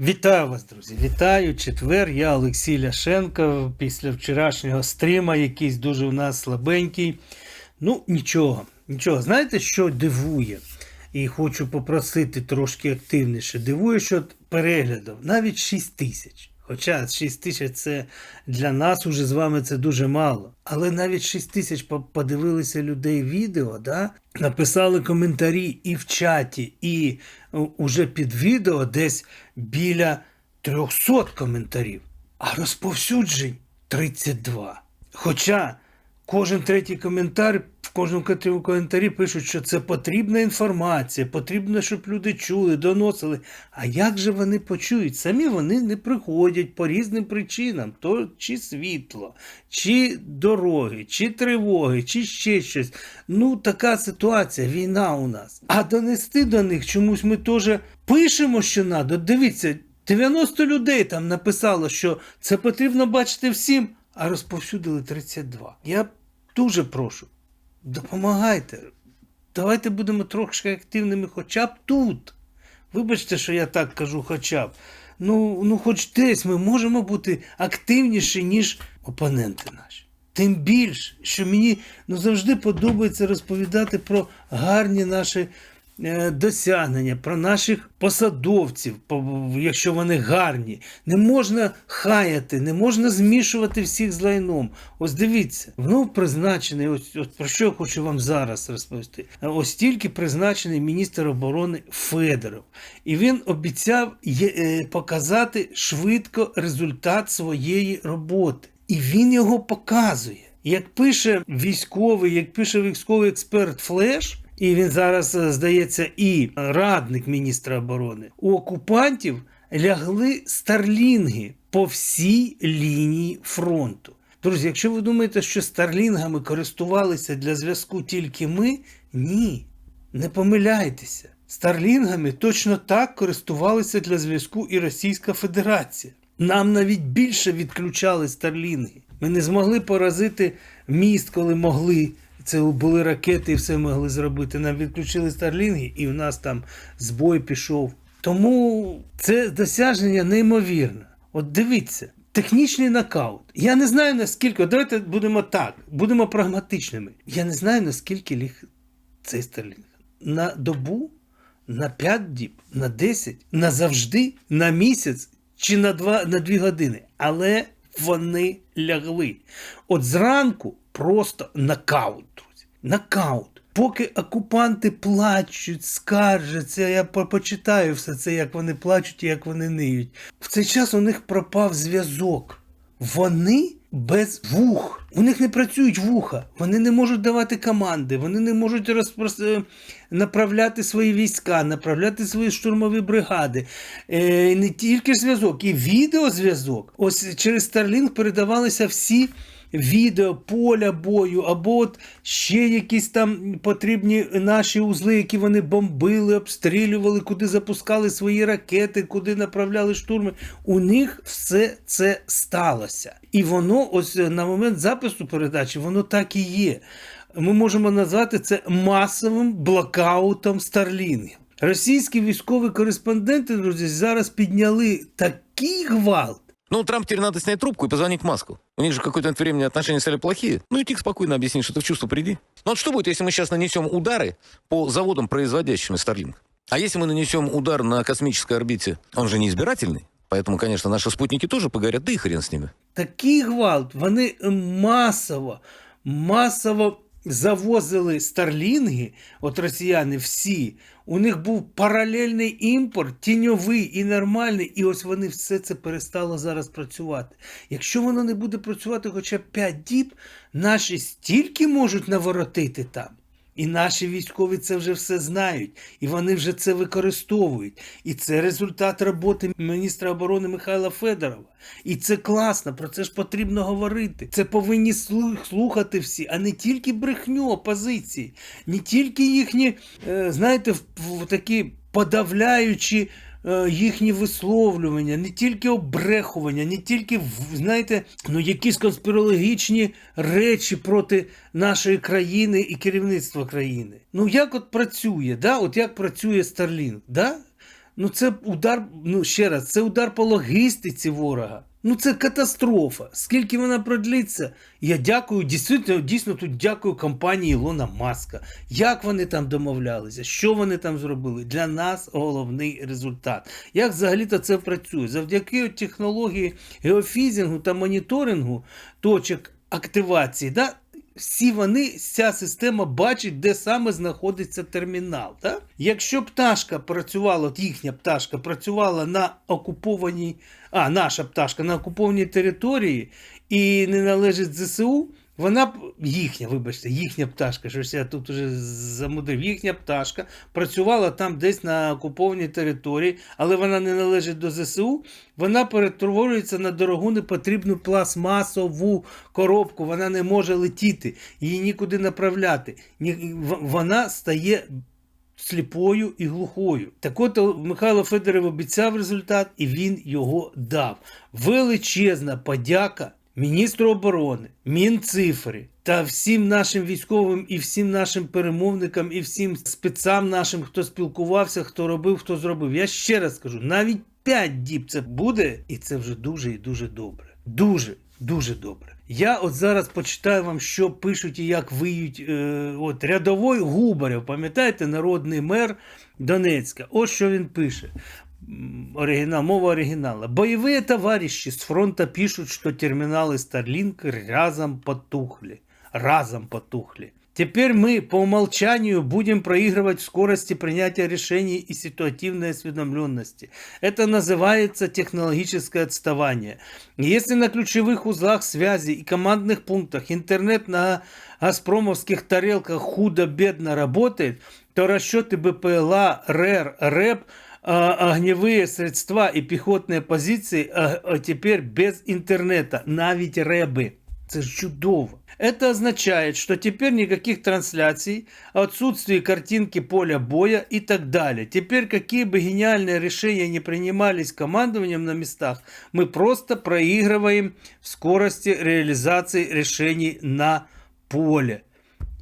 Вітаю вас, друзі! Вітаю! Четвер. Я Олексій Ляшенко. Після вчорашнього стріма, якийсь дуже у нас слабенький. Ну, нічого, нічого. Знаєте, що дивує? І хочу попросити трошки активніше. Дивує, що переглядів навіть 6 тисяч. Хоча 6 тисяч це для нас уже з вами це дуже мало. Але навіть 6 тисяч подивилися людей відео, да? написали коментарі і в чаті, і е, уже під відео десь біля 300 коментарів, а розповсюджень 32. Хоча кожен третій коментар, в кожному коментарі пишуть, що це потрібна інформація, потрібно, щоб люди чули, доносили. А як же вони почують? Самі вони не приходять по різним причинам: то чи світло, чи дороги, чи тривоги, чи ще щось. Ну, така ситуація, війна у нас. А донести до них чомусь ми теж пишемо, що треба. Дивіться, 90 людей там написало, що це потрібно бачити всім, а розповсюдили 32. Я дуже прошу, допомагайте. Давайте будемо трошки активними хоча б тут. Вибачте, що я так кажу, хоча б. Ну, ну хоч десь ми можемо бути активніші, ніж опоненти наші. Тим більше, що мені ну, завжди подобається розповідати про гарні наші досягнення, про наших посадовців, по- якщо вони гарні. Не можна хаяти, не можна змішувати всіх з лайном. Ось дивіться, знов призначений, ось, ось про що я хочу вам зараз розповісти. Ось тільки призначений міністр оборони Федоров. І він обіцяв е, показати швидко результат своєї роботи. І він його показує. Як пише військовий, як пише військовий експерт Флеш, і він зараз, е, здається, і радник міністра оборони, у окупантів лягли старлінги по всій лінії фронту. Друзі, якщо ви думаєте, що старлінгами користувалися для зв'язку тільки ми, ні, не помиляйтеся. Старлінгами точно так користувалися для зв'язку і Російська Федерація. Нам навіть більше відключали старлінги. Ми не змогли поразити міст, коли могли. Це були ракети і все могли зробити. Нам відключили старлінги, і в нас там збой пішов. Тому це досягнення неймовірне. От дивіться, технічний нокаут. Я не знаю наскільки. Давайте будемо так, будемо прагматичними. Я не знаю наскільки ліг цей старлінг. На добу, на 5 діб, на 10, назавжди, на місяць чи на 2, на 2 години. Але вони лягли. От зранку просто нокаут, друзі. Нокаут. Поки окупанти плачуть, скаржаться, я почитаю все це, як вони плачуть і як вони ниють. В цей час у них пропав зв'язок. Вони без вух. У них не працюють вуха. Вони не можуть давати команди, вони не можуть розпрос... е, направляти свої війська, направляти свої штурмові бригади. Е, не тільки зв'язок, і відеозв'язок. Ось через Starlink передавалися всі. Відео поля бою, або от ще якісь там потрібні наші узли, які вони бомбили, обстрілювали, куди запускали свої ракети, куди направляли штурми. У них все це сталося. І воно, ось е, на момент запису передачі, воно так і є. Ми можемо назвати це масовим блокаутом Старлінгів. Російські військові кореспонденти, друзі, зараз підняли такий гвалт. Ну, Трамп теперь надо снять трубку и позвонить Маску. У них же какое-то время отношения стали плохие. Ну и тихо, спокойно объяснить, что ты в чувство приди. Ну вот что будет, если мы сейчас нанесем удары по заводам, производящим Starlink? А если мы нанесем удар на космической орбите? Он же не избирательный. Поэтому, конечно, наши спутники тоже погорят, да и хрен с ними. Такий гвалт. Вони масово, масово завозили старлінги, от росіяни всі. У них був паралельний імпорт, тіньовий і нормальний, і ось вони все це перестало зараз працювати. Якщо воно не буде працювати хоча б 5 діб, наші стільки можуть наворотити там. І наші військові це вже все знають, і вони вже це використовують. І це результат роботи міністра оборони Михайла Федорова. І це класно, про це ж потрібно говорити. Це повинні слухати всі, а не тільки брехню опозиції, не тільки їхні, е, знаєте, в, такі подавляючі їхні висловлювання, не тільки обрехування, не тільки, знаєте, ну якісь конспірологічні речі проти нашої країни і керівництва країни. Ну як от працює, да? от як працює Starlink, да? Ну це удар, ну ще раз, це удар по логістиці ворога. Ну це катастрофа. Скільки вона продлиться? Я дякую, дійсно, дійсно тут дякую компанії Ілона Маска. Як вони там домовлялися? Що вони там зробили? Для нас головний результат. Як взагалі-то це працює? Завдяки технології геофізінгу та моніторингу точок активації, да, всі вони, ця система бачить, де саме знаходиться термінал. Да? Якщо пташка працювала, їхня пташка працювала на окупованій, а наша пташка на окупованій території і не належить ЗСУ, вона їхня, вибачте, їхня пташка, що я тут уже замудрив, їхня пташка працювала там десь на окупованій території, але вона не належить до ЗСУ. Вона перетворюється на дорогу непотрібну пластмасову коробку. Вона не може летіти, її нікуди направляти. Вона стає сліпою і глухою. Так от Михайло Федоров обіцяв результат, і він його дав. Величезна подяка міністру оборони, Мінцифри та всім нашим військовим і всім нашим перемовникам, і всім спецам нашим, хто спілкувався, хто робив, хто зробив. Я ще раз скажу, навіть 5 діб це буде, і це вже дуже і дуже добре. Дуже, дуже добре. Я от зараз почитаю вам, що пишуть і як виють е, от, рядовой Губарєв, пам'ятаєте, народний мер Донецька. Ось що він пише. Оригінал, мова оригінала. Боевые товарищи с фронта пишут, что терминалы Starlink разом потухли. Разом потухли. Теперь мы по умолчанию будем проигрывать в скорости принятия решений и ситуативной осведомленности. Это называется технологическое отставание. Если на ключевых узлах связи и командных пунктах интернет на газпромовских тарелках худо-бедно работает, то расчеты БПЛА, РЭР, РЭП а, огневые средства и пехотные позиции а, а теперь без интернета, навіть реби. Це ж чудово. Это означает, что теперь никаких трансляций, отсутствие картинки поля боя и так далее. Теперь какие бы гениальные решения не принимались командованием на местах, мы просто проигрываем в скорости реализации решений на поле.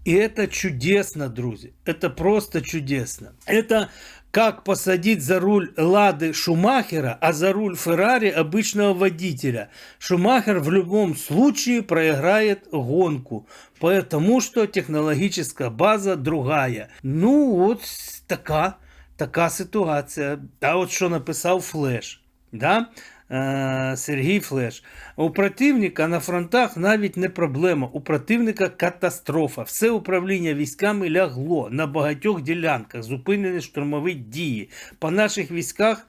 И это чудесно, друзья. Это просто чудесно. Это как посадить за руль Лады Шумахера, а за руль Феррари обычного водителя. Шумахер в любом случае проиграет гонку, потому что технологическая база другая. Ну, вот така, така ситуація. Та от що написав Флеш. Да? Е, Сергій Флеш. У противника на фронтах навіть не проблема. У противника катастрофа. Все управління військами лягло на багатьох ділянках, зупинені штурмові дії. По наших військах.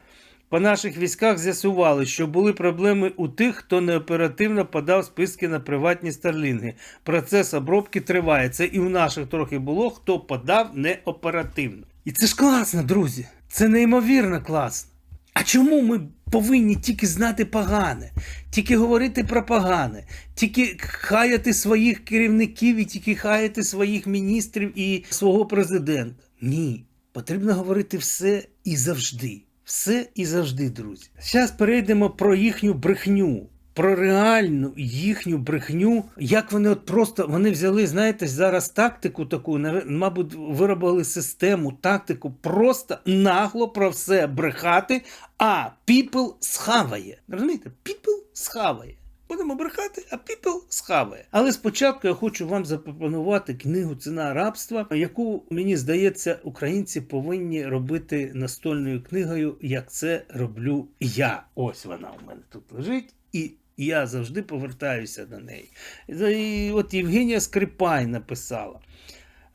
По наших військах з'ясували, що були проблеми у тих, хто неоперативно подав списки на приватні старлінги. Процес обробки триває. Це і у наших трохи було, хто подав неоперативно. І це ж класно, друзі. Це неймовірно класно. А чому ми повинні тільки знати погане, тільки говорити про погане, тільки хаяти своїх керівників і тільки хаяти своїх міністрів і свого президента? Ні, потрібно говорити все і завжди. Все і завжди, друзі. Зараз перейдемо про їхню брехню. Про реальну їхню брехню, як вони от просто вони взяли, знаєте, зараз тактику таку, мабуть, виробили систему, тактику, просто нагло про все брехати, а people схаває. Розумієте? People схаває. Будемо брехати, а people схаває. Але спочатку я хочу вам запропонувати книгу Ціна рабства, яку, мені здається, українці повинні робити настольною книгою, як це роблю я. Ось вона у мене тут лежить. І я завжди повертаюся до неї. І от Євгенія Скрипай написала.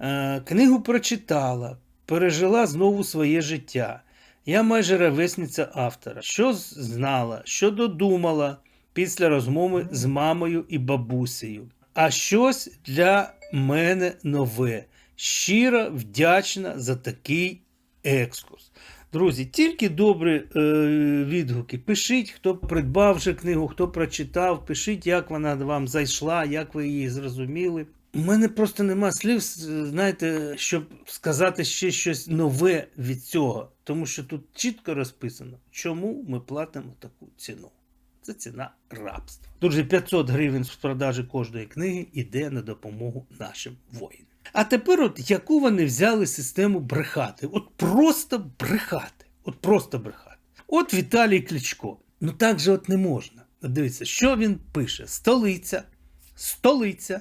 Е, Книгу прочитала, пережила знову своє життя. Я майже ровесниця автора. Що знала, що додумала після розмови з мамою і бабусею. А щось для мене нове. Щиро вдячна за такий екскурс. Друзі, тільки добрі е, відгуки. Пишіть, хто придбав вже книгу, хто прочитав, пишіть, як вона вам зайшла, як ви її зрозуміли. У мене просто нема слів, знаєте, щоб сказати ще щось нове від цього, тому що тут чітко розписано, чому ми платимо таку ціну. Це ціна рабства. Друзі, 500 гривень з продажі кожної книги йде на допомогу нашим воїнам. А тепер, от яку вони взяли систему брехати? От просто брехати. От просто брехати. От Віталій Кличко. Ну так же от не можна. Дивіться, що він пише: столиця, столиця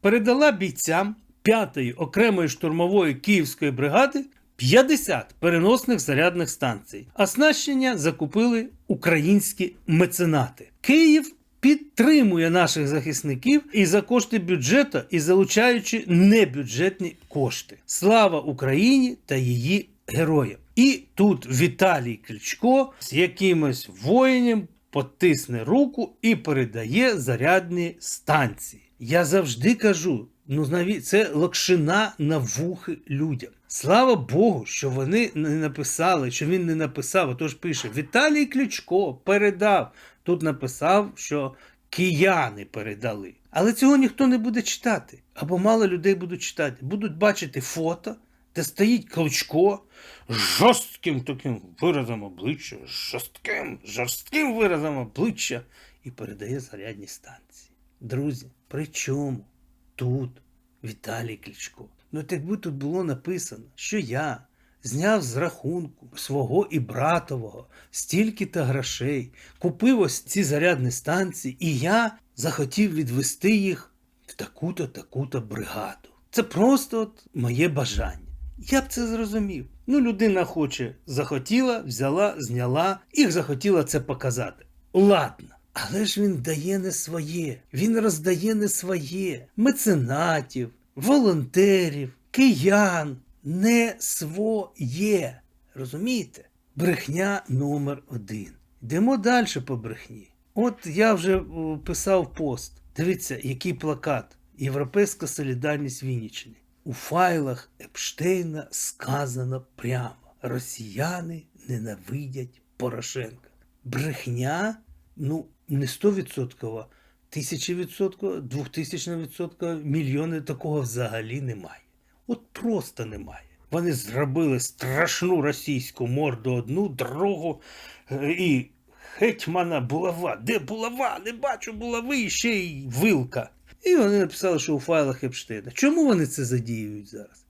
передала бійцям 5-ї окремої штурмової київської бригади 50 переносних зарядних станцій. Оснащення закупили українські меценати. Київ підтримує наших захисників і за кошти бюджету, і залучаючи небюджетні кошти. Слава Україні та її героям! І тут Віталій Кличко з якимось воїнем потисне руку і передає зарядні станції. Я завжди кажу: ну наві- це локшина на вухи людям. Слава Богу, що вони не написали, що він не написав. Отож пише: Віталій Кличко передав. Тут написав, що кияни передали. Але цього ніхто не буде читати. Або мало людей будуть читати. Будуть бачити фото, де стоїть Кличко з жорстким таким виразом обличчя, жорстким, жорстким виразом обличчя і передає зарядні станції. Друзі, при чому тут Віталій Кличко? Ну, якби тут було написано, що я зняв з рахунку свого і братового стільки-то грошей, купив ось ці зарядні станції, і я захотів відвести їх в таку-то, таку-то бригаду. Це просто от моє бажання. Я б це зрозумів. Ну, людина хоче, захотіла, взяла, зняла і захотіла це показати. Ладно. Але ж він дає не своє, він роздає не своє меценатів, волонтерів, киян, не своє. Розумієте? Брехня номер один. Йдемо далі по брехні. От я вже писав пост. Дивіться, який плакат. Європейська солідарність Вінниччини. У файлах Епштейна сказано прямо: росіяни ненавидять Порошенка. Брехня, ну, не 100%, тисячі відсотків, двохтисячна відсотка, мільйони такого взагалі немає. От просто немає. Вони зробили страшну російську морду одну, другу е, і гетьмана булава. Де булава? Не бачу булави, ще й вилка. І вони написали, що у файлах Епштейна. Чому вони це задіюють зараз?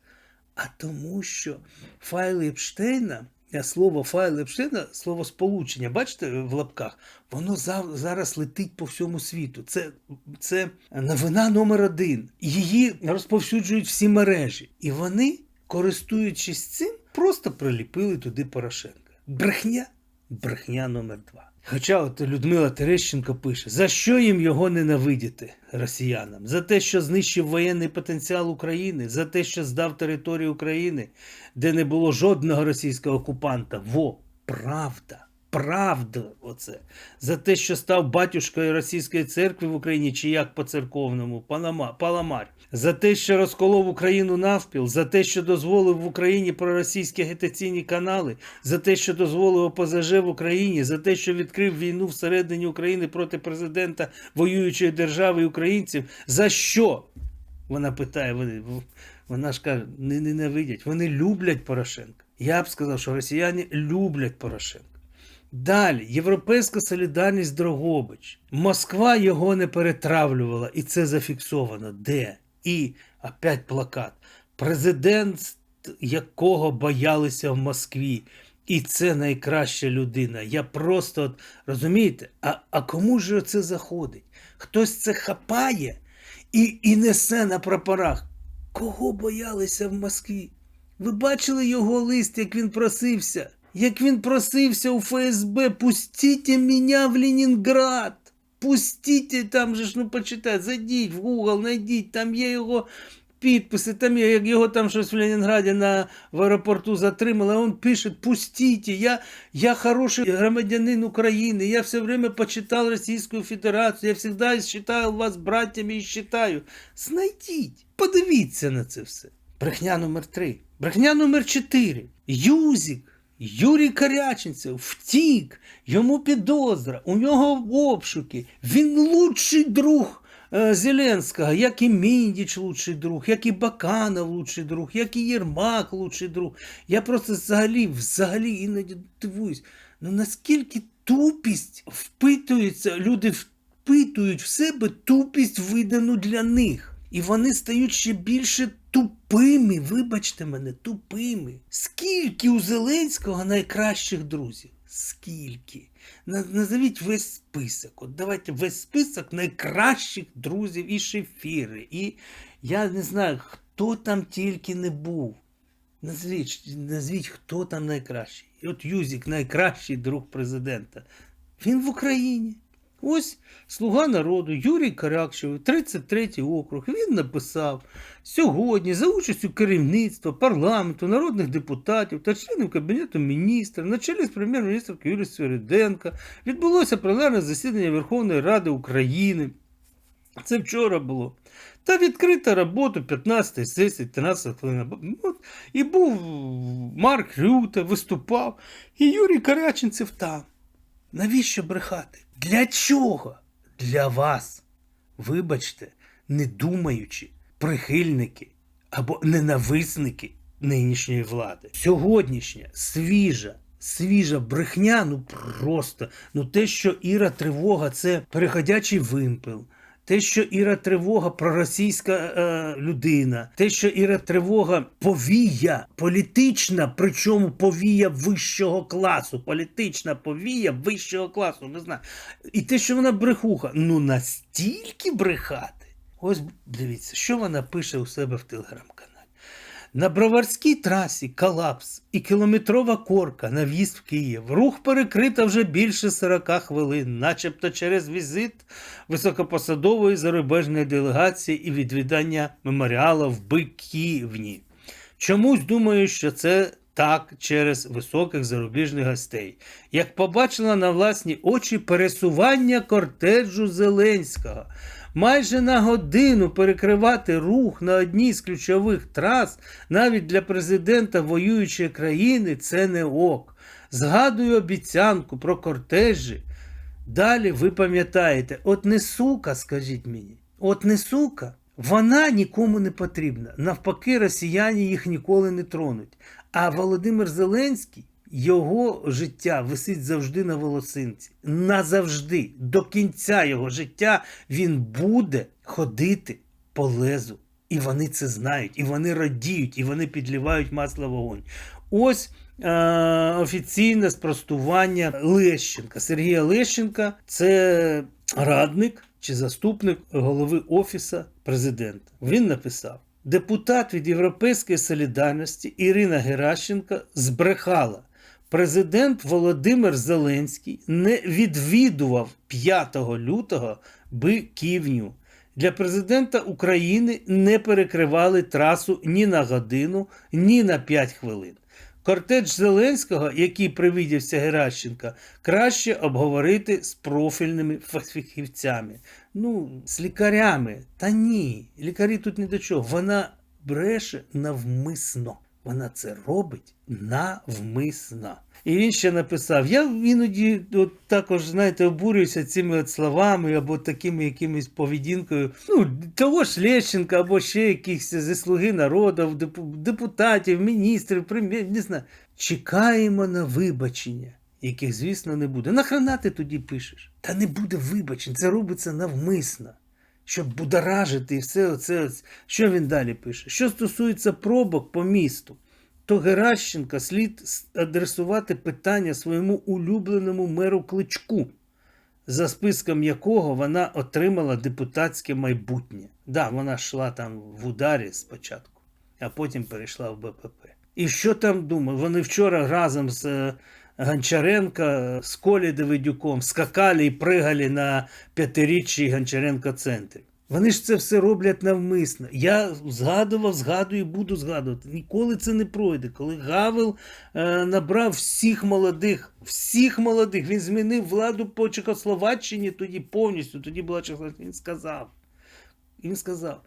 А тому, що файли Епштейна, слово файл Епштейна, слово сполучення, бачите в лапках, воно зараз летить по всьому світу. Це, це новина номер один. Її розповсюджують всі мережі. І вони, користуючись цим, просто приліпили туди Порошенка. Брехня, брехня номер два. Хоча от Людмила Терещенко пише, за що їм його ненавидіти росіянам? За те, що знищив воєнний потенціал України, за те, що здав територію України, де не було жодного російського окупанта. Во, правда. Правда, оце. За те, що став батюшкою російської церкви в Україні, чи як по церковному, Паламар. За те, що розколов Україну навпіл, за те, що дозволив в Україні проросійські агітаційні канали, за те, що дозволив ОПЗЖ в Україні, за те, що відкрив війну всередині України проти президента воюючої держави і українців. За що? Вона питає, вони- вона ж каже, не ненавидять, вони люблять Порошенка. Я б сказав, що росіяни люблять Порошенка. Далі, Європейська солідарність Дрогобич. Москва його не перетравлювала, і це зафіксовано. Де? І опять плакат. Президент, якого боялися в Москві. І це найкраща людина. Я просто от, розумієте, а, а кому ж це заходить? Хтось це хапає і, і несе на прапорах. Кого боялися в Москві? Ви бачили його лист, як він просився? Як він просився у ФСБ, пустіть мене в Ленінград. Пустіть, там же ж, ну почитайте, зайдіть в Google, знайдіть, там є його підписи, там є, як його там щось в Ленінграді на, в аеропорту затримали, а він пише, пустіть, я, я хороший громадянин України, я все время почитав Російську Федерацію, я завжди считаю вас братями і считаю. Знайдіть, подивіться на це все. Брехня номер три. Брехня номер чотири. Юзік. Юрій Каряченцев втік, йому підозра, у нього обшуки. Він лучший друг е, Зеленського, як і Міндіч лучший друг, як і Баканов лучший друг, як і Єрмак лучший друг. Я просто взагалі, взагалі іноді дивуюсь, ну наскільки тупість впитується, люди впитують в себе тупість, видану для них. І вони стають ще більше тупими, вибачте мене, тупими. Скільки у Зеленського найкращих друзів? Скільки? На- Назовіть весь список. От давайте весь список найкращих друзів і шефіри. І я не знаю, хто там тільки не був. Назвіть, назвіть, хто там найкращий. І от Юзік найкращий друг президента. Він в Україні. Ось слуга народу Юрій Каракчев, 33-й округ. Він написав сьогодні за участю керівництва, парламенту, народних депутатів та членів Кабінету міністрів на чолі з прем'єр-міністром Юрієм Свириденка відбулося пленарне засідання Верховної Ради України. Це вчора було. Та відкрита робота 15 сесії, 13 хвилин. От, І був Марк Рюте, виступав, і Юрій Каряченцев там. Навіщо брехати? Для чого? Для вас. Вибачте, не думаючи, прихильники або ненависники нинішньої влади. Сьогоднішня свіжа. Свіжа брехня, ну просто. Ну те, що Іра Тривога це переходячий вимпел. Те, що Іра Тривога проросійська е, людина, те, що Іра Тривога повія, політична, причому повія вищого класу, політична повія вищого класу, не знаю. І те, що вона брехуха, ну настільки брехати. Ось дивіться, що вона пише у себе в телеграм-каналі. На Броварській трасі колапс і кілометрова корка на в'їзд в Київ. Рух перекрита вже більше 40 хвилин, начебто через візит високопосадової зарубіжної делегації і відвідання меморіалу в Биківні. Чомусь думаю, що це так через високих зарубіжних гостей. Як побачила на власні очі пересування кортеджу Зеленського. Майже на годину перекривати рух на одній з ключових трас навіть для президента воюючої країни це не ок. Згадую обіцянку про кортежі. Далі ви пам'ятаєте, от не сука, скажіть мені, от не сука, вона нікому не потрібна. Навпаки, росіяни їх ніколи не тронуть. А Володимир Зеленський, його життя висить завжди на волосинці. Назавжди, до кінця його життя він буде ходити по лезу. І вони це знають, і вони радіють, і вони підливають масло вогонь. Ось е, офіційне спростування Лещенка. Сергія Лещенка це радник чи заступник голови Офіса президента. Він написав: депутат від Європейської солідарності Ірина Геращенко збрехала. Президент Володимир Зеленський не відвідував 5 лютого Биківню. Для президента України не перекривали трасу ні на годину, ні на 5 хвилин. Кортедж Зеленського, який привидівся Геращенка, краще обговорити з профільними фахівцями. Ну, з лікарями. Та ні, лікарі тут ні до чого. Вона бреше навмисно. Вона це робить навмисно. І він ще написав: я іноді от також, знаєте, обурююся цими от словами або такими якимись поведінкою. Ну, того ж Лещенка, або ще якихось зі слуги народу, депутатів, міністрів, прем'єр, не знаю. Чекаємо на вибачення, яких, звісно, не буде. Нахрена ти тоді пишеш? Та не буде вибачень, це робиться навмисно. Щоб будоражити і все оце. Що він далі пише? Що стосується пробок по місту, то Геращенка слід адресувати питання своєму улюбленому меру Кличку, за списком якого вона отримала депутатське майбутнє. Да, вона йшла там в ударі спочатку, а потім перейшла в БПП. І що там думаю? Вони вчора разом з Гончаренка, з Колі Давидюком скакали і пригали на п'ятиріччі Гончаренка центрі. Вони ж це все роблять навмисно. Я згадував, згадую і буду згадувати. Ніколи це не пройде. Коли Гавел е, набрав всіх молодих, всіх молодих, він змінив владу по Чехословаччині тоді повністю. Тоді була Чехословаччина. Він сказав. Він сказав: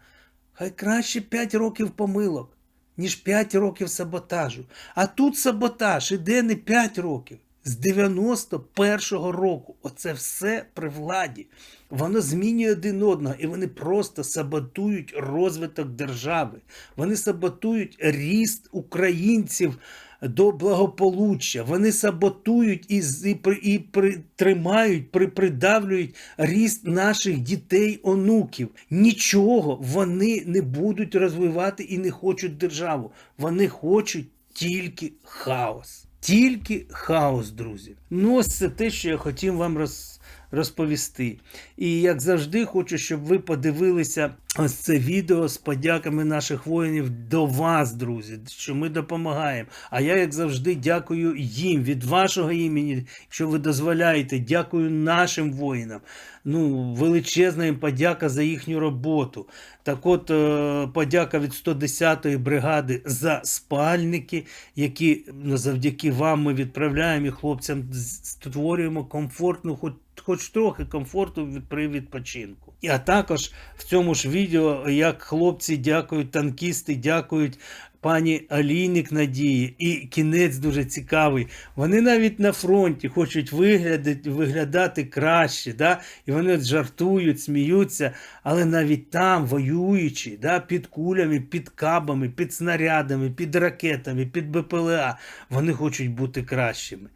хай краще 5 років помилок, ніж 5 років саботажу. А тут саботаж іде не 5 років. З 91-го року. Оце все при владі. Воно змінює один одного, і вони просто саботують розвиток держави. Вони саботують ріст українців до благополуччя. Вони саботують і, і, і при, тримають, при, придавлюють ріст наших дітей, онуків. Нічого вони не будуть розвивати і не хочуть державу. Вони хочуть тільки хаос. Тільки хаос, друзі. Ну, ось це те, що я хотів вам роз, розповісти. І як завжди, хочу, щоб ви подивилися ось це відео з подяками наших воїнів до вас, друзі, що ми допомагаємо. А я, як завжди, дякую їм від вашого імені, якщо ви дозволяєте, дякую нашим воїнам. Ну, величезна їм подяка за їхню роботу. Так от, е, подяка від 110-ї бригади за спальники, які ну, завдяки вам ми відправляємо і хлопцям створюємо комфортну, хоч, хоч трохи комфорту при відпочинку. А також в цьому ж відео, як хлопці дякують, танкісти дякують пані Алійник Надії. І кінець дуже цікавий. Вони навіть на фронті хочуть виглядати, виглядати краще, да? і вони от жартують, сміються, але навіть там, воюючи, да, під кулями, під кабами, під снарядами, під ракетами, під БПЛА, вони хочуть бути кращими.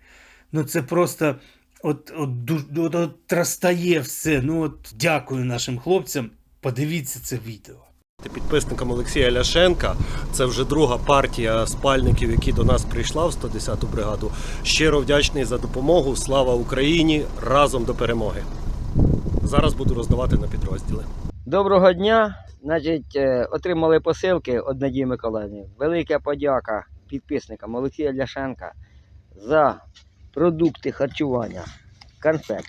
Ну це просто от, от, от, от трастає все. Ну от дякую нашим хлопцям. Подивіться це відео. Підписникам Олексія Ляшенка. Це вже друга партія спальників, які до нас прийшла в 110-ту бригаду. Щиро вдячний за допомогу. Слава Україні! Разом до перемоги. Зараз буду роздавати на підрозділи. Доброго дня. Значить, е, отримали посилки від Надії Миколаївни. Велика подяка підписникам Олексія Ляшенка за продукти харчування, конфет,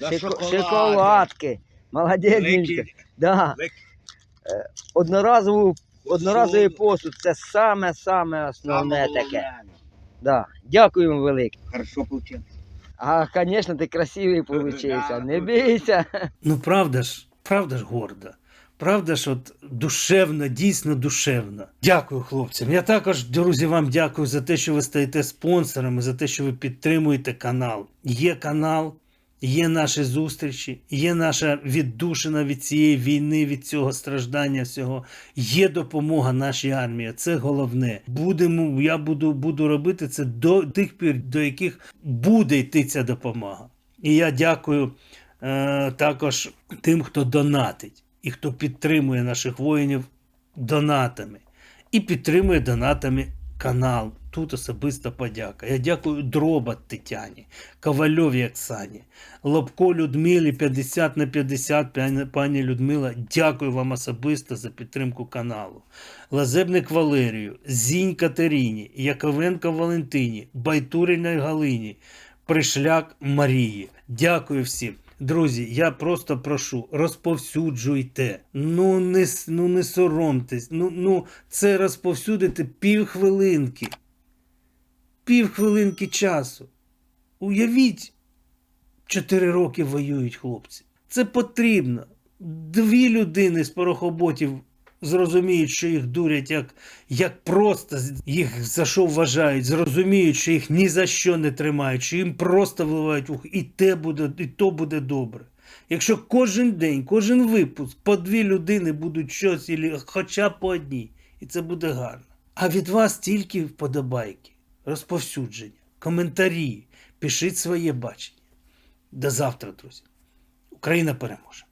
шоко- шоколадки, молодець. Да. Е, Одноразову, одноразовий посуд це саме-саме основне таке. Да. Дякуємо велике. Хорошо получилось. А, звісно, ти красивий получився. Не бійся. Ну, правда ж, правда ж горда. Правда ж, от душевно, дійсно душевно. Дякую хлопцям. Я також, друзі, вам дякую за те, що ви стаєте спонсорами, за те, що ви підтримуєте канал. Є канал, є наші зустрічі, є наша віддушина від цієї війни, від цього страждання всього. Є допомога нашій армії. Це головне. Будемо, я буду, буду робити це до тих пір, до яких буде йти ця допомога. І я дякую е, також тим, хто донатить і хто підтримує наших воїнів донатами. І підтримує донатами канал. Тут особиста подяка. Я дякую Дроба Тетяні, Ковальові Оксані, Лобко Людмилі 50 на 50. Пані- Людмила, дякую вам особисто за підтримку каналу. Лазебник Валерію, Зінь Катерині, Яковенко Валентині, Байтуриній Галині, Пришляк Марії. Дякую всім. Друзі, я просто прошу, розповсюджуйте. Ну не, ну не соромтесь. Ну, ну це розповсюдити півхвилинки. Півхвилинки часу. Уявіть, чотири роки воюють хлопці. Це потрібно. Дві людини з порохоботів зрозуміють, що їх дурять, як, як просто їх за що вважають, зрозуміють, що їх ні за що не тримають, що їм просто вливають вух, і те буде, і то буде добре. Якщо кожен день, кожен випуск по дві людини будуть щось, ілі хоча по одній, і це буде гарно. А від вас тільки вподобайки, розповсюдження, коментарі, пишіть своє бачення. До завтра, друзі. Україна переможе.